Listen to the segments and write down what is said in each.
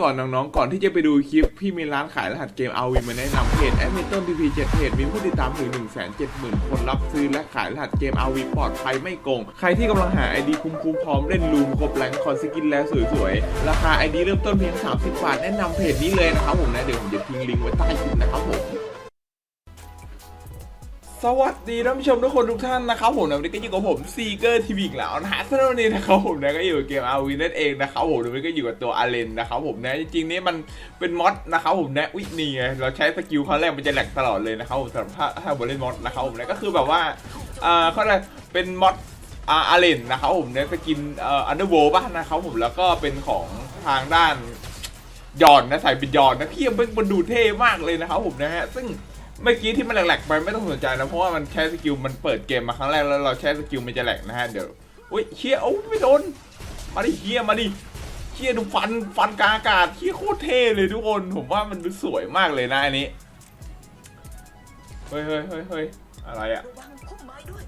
ก่อนน้องๆ ก่อนที่จะไปดูคลิป พี่มีร้านขายรหัสเกมเอาวีมาแนะนำเพจแอดมิเตอร์พีพีเจ็ดเพจมีผู้ติดตามถึง 1 7 0 0 0 0 คนรับซื้อและขายรหัสเกมเอาวีปลอดภัยไม่โกง ใครที่กำลังหาไอดีคุ้มๆพร้อมเล่นลูมครบแรงคอนสกินแล้วสวยๆ ราคา ID เริ่มต้นเพียง 30 บาท แนะนำเพจนี้เลยนะครับผมนะ เดี๋ยวผมจะทิ้งลิงก์ไว้ใต้คลิปนะครับผม สวัสดีท่านผู้ชมทุกคนทุกท่านนะครับผมนวันนี้ก็อยู่กับผมซีเกอร์ทีวีอีกแล้วนะฮะสำหรับวันนี้นะครับผมนะก็อยู่กับเกมอาวีนั่นเองนะครับผมวันนี้ก็อยู่กับตัวอาเลนนะครับผมนะจริงๆนี่มันเป็นมอดนะครับผมนะอุ้ยนี่ไงเราใช้สกิลครั้งแรกมันจะแหลกตลอดเลยนะครับผมสำหรับถ้าถ้าบนเล่นมอดนะครับผมนะก็คือแบบว่าอ่าเขาเรียกเป็นมอดอาอาเลนนะครับผมเนี่ยสกินเอ่ออันเดอร์โวป่ะนะครับผมแล้วก็เป็นของทางด้านยอนนะใส่เป็นยอนนะที่มันมันดูเท่มากเลยนะครับผมนะฮะซึ่ง เมื่อกี้ที่มันแหลกๆไปไม่ต้องสนใจนะ เพราะว่ามันแค่สกิลมันเปิดเกมมาครั้งแรกแล้วเราใช้สกิลมันจะแหลกนะฮะเดี๋ยวอุ้ยเชี่ยโอ้ไม่โดนมาดิเฮียมาดิเชี่ยดูฟันฟันกาอากาศเชี่ยโคตรเท่เลยทุกคนผมว่ามันดูสวยมากเลยนะอันนี้เฮ้ยเฮ้ยเฮ้ยเฮ้ยอะไรอะระวังพุ่มไม้ด้วย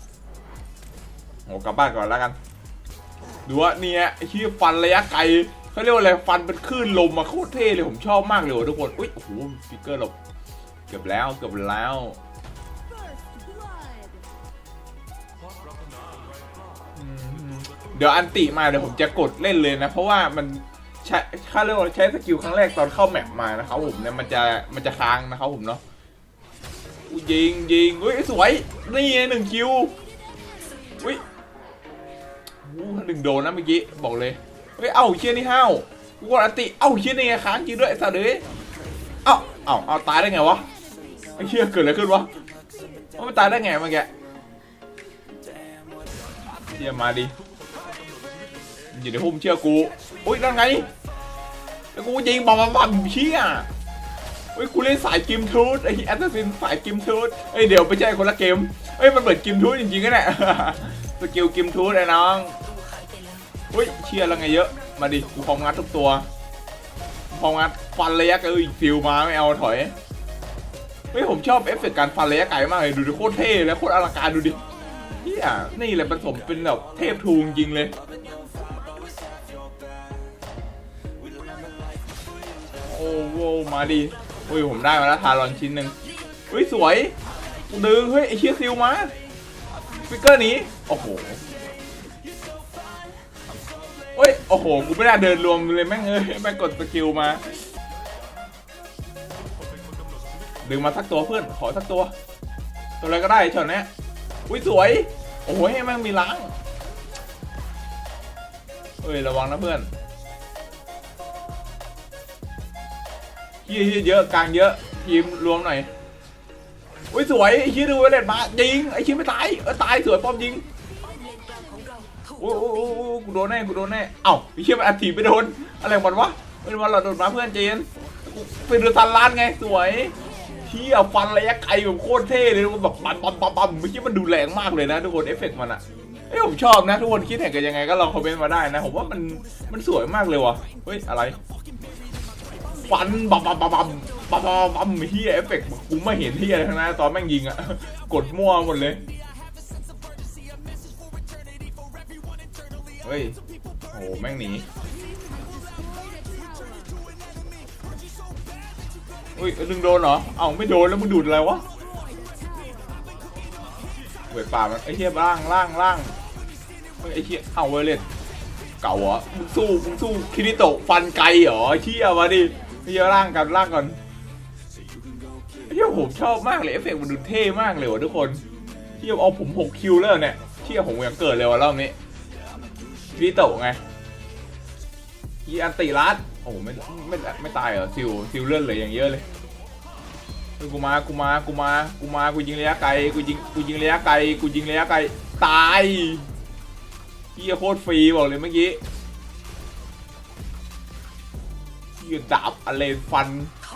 โหกลับบ้านก่อนแล้วกันดูว่าเนี่ยเชี่ยฟันระยะไกลเขาเรียกว่าอะไรฟันเป็นคลื่นลมมาโคตรเท่เลยผมชอบมากเลยทุกคนอุ้ยโอ้โหฟิกเกอร์หลบ เกือบแล้วเกือบแล้วเดี๋ยวอันติมาเดี๋ยวผมจะกดเล่นเลยนะ เพราะว่ามันใช้ค่าเรียกว่าใช้สกิลครั้งแรกตอนเข้าแมปมานะครับผมเนี่ยมันจะมันจะค้างนะครับผมเนาะยิงยิงเฮ้ยสวยนี่ไงหนึ่งคิวอุ้ยหนึ่งโดนนะเมื่อกี้บอกเลยเฮ้ยเอ้าเชี่ยนี่ห้าวกูกดอันติเอ้าเชี่ยนี่ค้างจริงด้วยไอ้สัตว์เลยเอ้าเอ้าเอาตายได้ไงวะ ไอ้เชี่ยเกิดอะไรขึ้นวะว่ามันตายได้ไงเมื่อกี้เชี่ยมาดิอยู่ในพุ่มเชื่อกูอุ้ยนั่นไงแล้วกูยิงบอมบอมเชี่ยอุ้ยกูเล่นสายกิมทูดไอ้แอสซัสซินสายกิมทูดเอ้ยเดี๋ยวไม่ใช่คนละเกมเอ้ยมันเหมือนกิมทูดจริงๆก็แหละสกิลกิมทูดไอ้น้องอุ้ยเชี่ยแล้วไงเยอะ มาดิกูพร้อมงัดทุกตัวพร้อมงัดฟันระยะไกลเอ้ยฟิวมาไม่เอาถอย เฮ้ยผมชอบเอฟเฟกต์การฟันระยะไกลมากเลย ดูดิโคตรเท่และโคตรอลังการดูดิเฮียนี่แหละผสมเป็นแบบเทพทูจริงเลยโอ้โหมาดิอุ้ยผมได้มาแล้วทารอนชิ้นหนึ่งอุ้ยสวยดึงเฮ้ยไอเชียซิลมาฟิกเกอร์นี้โอ้โหเฮ้ยโอ้โหกูไม่ได้เดินรวมเลยแม่งเอ้ยแม่งกดสกิลมา ดึงมาสักตัวเพื่อน ขอสักตัว ตัวอะไรก็ได้ช็อตเนี้อุ้ยสวย โอ้โหให้ม่งมีล้างเฮ้ยระวังนะเพื่อนเฮียเฮียเยอะกลางเยอะทีมรวมหน่อยอุ้ยสวยไอ้เฮียดูไวเลตมายิงไอ้เฮียไม่ตายเออตายสวยป้อมยิงโอ้โหโอ้โหกูโดนแน่กูโดนแน่เอ้าไอ้เฮียมันอัดถีบไปโดนอะไรของมันวะเป็นวันเราโดนมาเพื่อนเจนเป็นเรือซันลานไงสวย เฮียฟันระยะไกลแบบโคตรเท่เลยมันแบบปั๊มปั๊มปั๊มปั๊มเมื่อกี้มันดูแรงมากเลยนะทุกคนเอฟเฟกต์มันอะเอ้ยผมชอบนะทุกคนคิดเห็นกันยังไงก็ลองคอมเมนต์มาได้นะ ผมว่ามันมันสวยมากเลยว่ะเฮ้ยอะไรฟันบัมบัมบัมบัมบัมบัมบัมเฮียเอฟเฟกต์กูไม่เห็นเฮียอะไรทั้งนั้นตอนแม่งยิงอะกดมั่วหมดเลยเฮ้ยโอ้แม่งหนี ฮ้ยดึงโดนเหรอ เอ้าไม่โดนแล้วมึงดูดอะไรวะเว้ยป่ามันไอ้เหี้ยล่างล่างล่างไอ้เหี้ยเอ้าเวเลตเก่าเหรอมึงสู้มึงสู้คิริโตะฟันไกลเหรอไอ้เหี้ยมาดิเหี้ยล่างกันล่างก่อนไอ้เหี้ยผมชอบมากเลยเอฟเฟกต์มันดูเท่มากเลยว่ะทุกคนเหี้ยเอาผมหกคิวแล้วเนี่ยเชี่ยผมยังเกิดเลยวะรอบนี้คิริโตะไงยีอันติรัดโอ้โหไม่ไม่ไม่ตายเหรอซิลซิลเลื่อนเลยอย่างเยอะเลย กูมากูมากูมากูมากูยิงระยะไกลกูยิงกูยิงระยะไกลกูยิงระยะไกลตายเฮียโคตรฟรีบอกเลยเมื่อกี้เฮียดาบอะไรฟัน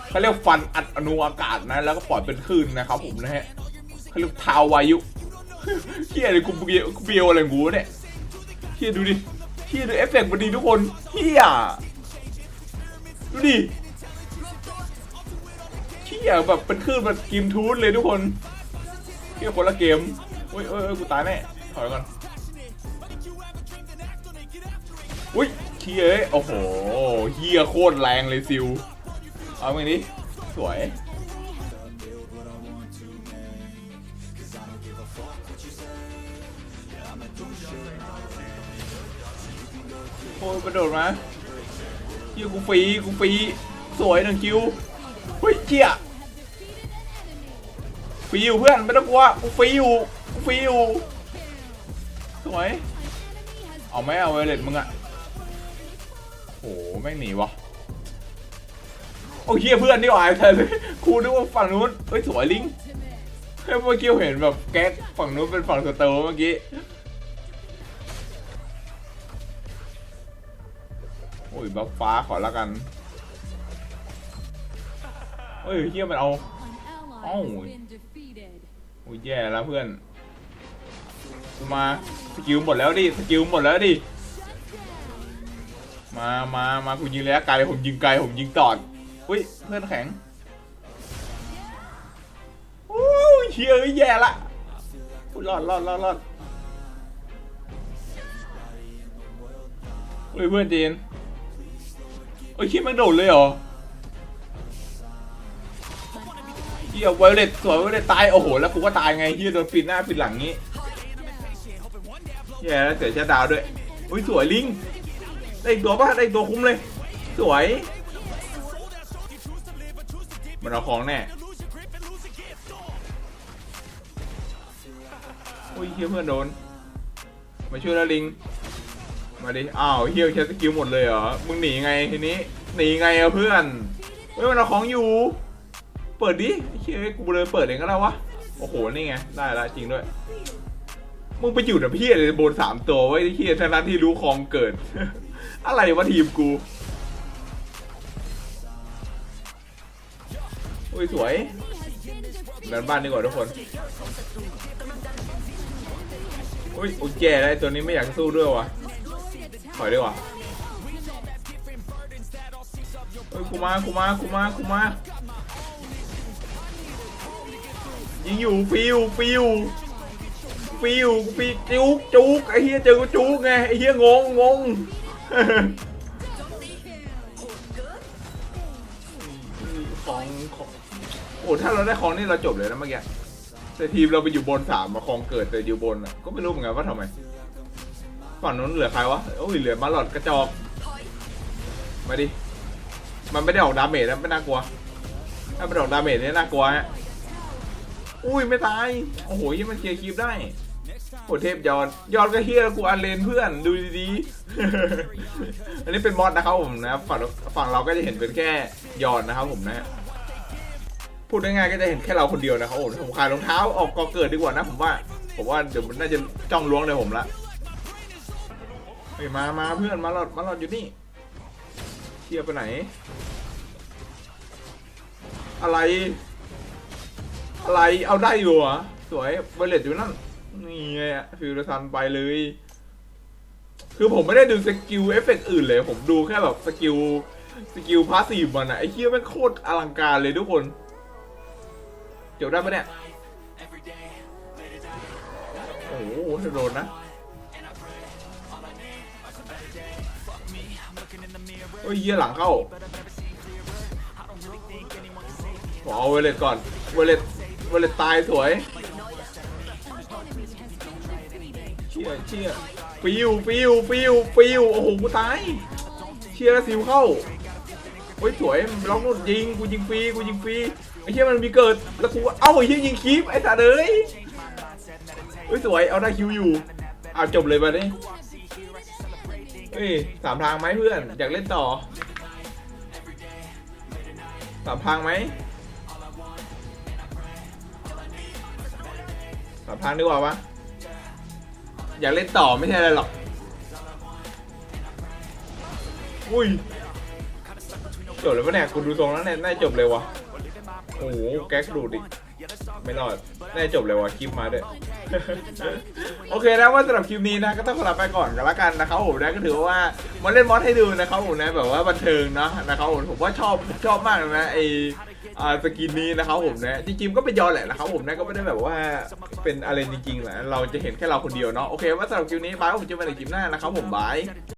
เขาเรียกฟันอัดอนุอากาศนะ แล้วก็ปล่อยเป็นคลื่นนะครับผมนะฮะเขาเรียกทาวายุเฮียเลยกูเบียวกูเบียวอะไรกูเนี่ยเฮียดูดิเฮียดูเอฟเฟกต์มันดีทุกคนเฮียดูดิ เที่ยแบบเป็นคลื่นแบบกิมทูนเลยทุกคนเที่ยคนละเกมโอ้ยโอ้ยโอ้ยกูตายแน่ถอยก่อนอุ้ยเที่ยเอ้ยโอ้โหเฮียโคตรแรงเลยซิลเอาไงดิสวยโอ้ยกระโดดมาเฮียกูฟรีกูฟรีสวยหนึ่งคิว เฮ้ยเชี่ย ฟรีอยู่เพื่อนไม่ต้องกลัวกูฟรีอยู่กูฟรีอยู่สวยเอาไหมเอาไวเลตมึงอะโอ้โหแม่งหนีวะโอ้เฮียเพื่อนนี่หว่าแทนเลยคูนึกว่าฝั่งนู้นเฮ้ยสวยลิงเฮ้ยเมื่อกี้เห็นแบบแก๊กฝั่งนู้นเป็นฝั่งสเตอร์เมื่อกี้โอ้ยบัฟฟ้าขอละกันเฮ้ยเฮียมันเอา An ally Oh. อ้ยแย่แล้วเพื่อนมาสกิลหมดแล้วดิสกิลหมดแล้วดิมามามากูยิงระยะไกลผมยิงไกลผมยิงตอดอุ้ยเพื่อนแข็งโอ้ยเชี่ยอ้ยแย่ละรอดรอดรอดรอดเฮ้ยเพื่อนจีนโอ้ยคิดมันโดดเลยเหรอ เฮียไวเลตสวยไวเลตตายโอ้โหแล้วกูก็ตายไงเฮียโดนปิดหน้าปิดหลังงี้แย่แล้วเสียชาดาวด้วยอุ้ยสวยลิงได้อีกตัวป่ะได้อีกตัวคุ้มเลย สวย มันเอาของแน่โอ้ยเฮียเพื่อนโดน มาช่วยแล้วลิง มาดิอ้าวเฮียใช้สกิลหมดเลยเหรอมึงหนีไงทีนี้หนีไงอะเพื่อนเฮ้ยมันเอาของอยู่ เปิดดิเฮียกูเลยเปิดเองก็ได้วะ โอ้โห นี่ไง ได้แล้วจริงด้วย มึงไปอยู่กับพี่อะไรบนสามตัวไว้ที่เฮียทั้งนั้นที่รู้คองเกิด อะไรวะทีมกูอุ้ยสวยเดินบ้านดีกว่าทุกคนอุ้ยโอ้ยแย่ไอ้ตัวนี้ไม่อยากสู้ด้วยวะถอยดีกว่าเฮ้ยกูมากูมากูมากูมา ยิงอยู่ฟิวฟิวฟิวปีจุกจุกไอ้เฮียเจอกูจุกไงไอ้เฮียงงงงของของโอ้ถ้าเราได้ของนี่เราจบเลยนะเมื่อกี้แต่ทีมเราไปอยู่บนสามมาของเกิดแต่อยู่บนอะก็ไม่รู้เหมือนกันว่าทำไมฝั่งนู้นเหลือใครวะโอ้ยเหลือมาหลอดกระจอกมาดิมันไม่ได้ออกดาเมจนะไม่น่ากลัวถ้ามันออกดาเมจเนี่ยน่ากลัวฮะ อุ้ยไม่ตาย โอ้โหยังมันเคลียร์คลิปได้โหเทพยอด ยอดก็เฮียกูอันเลนเพื่อนดูดีๆ อันนี้เป็นมอดนะครับผมนะฝั่งฝั่งเราก็จะเห็นเป็นแค่ยอดนะครับผมนะ พูดง่ายๆก็จะเห็นแค่เราคนเดียวนะครับผมผมขายรองเท้าออกกอเกิดดีกว่านะผมว่า ผมว่าเดี๋ยวมันน่าจะจ้องล้วงเลยผมละเฮ้ยมามาเพื่อนมาหลอดมาหลอดอยู่นี่เชียร์ไปไหน อะไร อะไรเอาได้อยู่เหรอสวยเบลเลตอยู่นั่นนี่ไงฟิวเดอร์ซันไปเลย คือผมไม่ได้ดูสกิลเอฟเฟกอื่นเลย ผมดูแค่แบบสกิลสกิลพาสซีฟมันอะไอ้เคี้ยแม่งโคตรอลังการเลยทุกคนเกี่ยวได้ปะเนี่ย โอ้โหโดนนะโอ้ยเยี่ยหลังเข้าผมเอาเวเลตก่อน เวเลต เวเลตตายสวยเชี่ยเชี่ยฟิวฟิวฟิวฟิวโอ้โหกูตายเชี่ยซิวเข้าโอ้ยสวยล็อกนู่นยิงกูยิงฟรีกูยิงฟรีไอ้เชี่ยมันมีเกิดแล้วกูเอ้าไอ้เชี่ยยิงคลิปไอ้สัตว์เอ้ยเฮ้ยสวยเอาได้คิวอยู่เอาจบเลยไปดิเฮ้ยสามทางไหมเพื่อนอยากเล่นต่อสามทางไหม สามทางดีกว่าปะอยากเล่นต่อไม่ใช่อะไรหรอก อุ้ย จบเลยปะเนี่ยกูดูทรงแล้วเนี่ยน่าจบเลยวะโอ้โหแก๊กดูดิไม่รอดน่าจะจบเลยวะคลิปมาด้วย โอเคนะว่าสำหรับคลิปนี้นะก็ต้องขอลาไปก่อนกันละกันนะครับผมนะก็ถือว่ามาเล่นมอสให้ดูนะครับผมนะแบบว่าบันเทิงเนอะนะครับผมผมว่าชอบชอบมากเลยนะไอ อ่าสกินนี้นะครับผมนะจริงๆก็เป็นยอนแหละนะครับผมนะก็ไม่ได้แบบว่าเป็นอะไรจริงๆแหละเราจะเห็นแค่เราคนเดียวเนาะโอเคว่าสำหรับคลิปนี้บายผมจะมาในคลิปหน้านะครับผมบาย